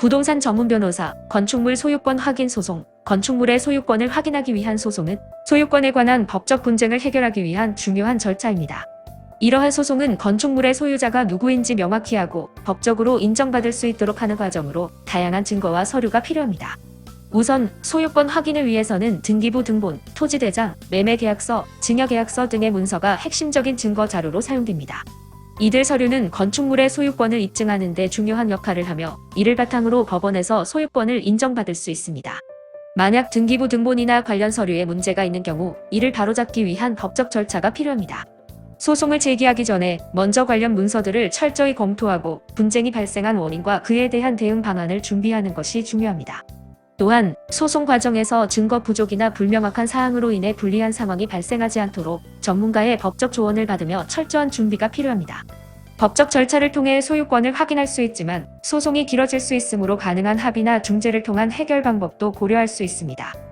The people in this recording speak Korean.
부동산 전문 변호사, 건축물 소유권 확인 소송, 건축물의 소유권을 확인하기 위한 소송은 소유권에 관한 법적 분쟁을 해결하기 위한 중요한 절차입니다. 이러한 소송은 건축물의 소유자가 누구인지 명확히 하고 법적으로 인정받을 수 있도록 하는 과정으로 다양한 증거와 서류가 필요합니다. 우선 소유권 확인을 위해서는 등기부 등본, 토지대장, 매매계약서, 증여계약서 등의 문서가 핵심적인 증거 자료로 사용됩니다. 이들 서류는 건축물의 소유권을 입증하는 데 중요한 역할을 하며 이를 바탕으로 법원에서 소유권을 인정받을 수 있습니다. 만약 등기부 등본이나 관련 서류에 문제가 있는 경우 이를 바로잡기 위한 법적 절차가 필요합니다. 소송을 제기하기 전에 먼저 관련 문서들을 철저히 검토하고 분쟁이 발생한 원인과 그에 대한 대응 방안을 준비하는 것이 중요합니다. 또한 소송 과정에서 증거 부족이나 불명확한 사항으로 인해 불리한 상황이 발생하지 않도록 전문가의 법적 조언을 받으며 철저한 준비가 필요합니다. 법적 절차를 통해 소유권을 확인할 수 있지만 소송이 길어질 수 있으므로 가능한 합의나 중재를 통한 해결 방법도 고려할 수 있습니다.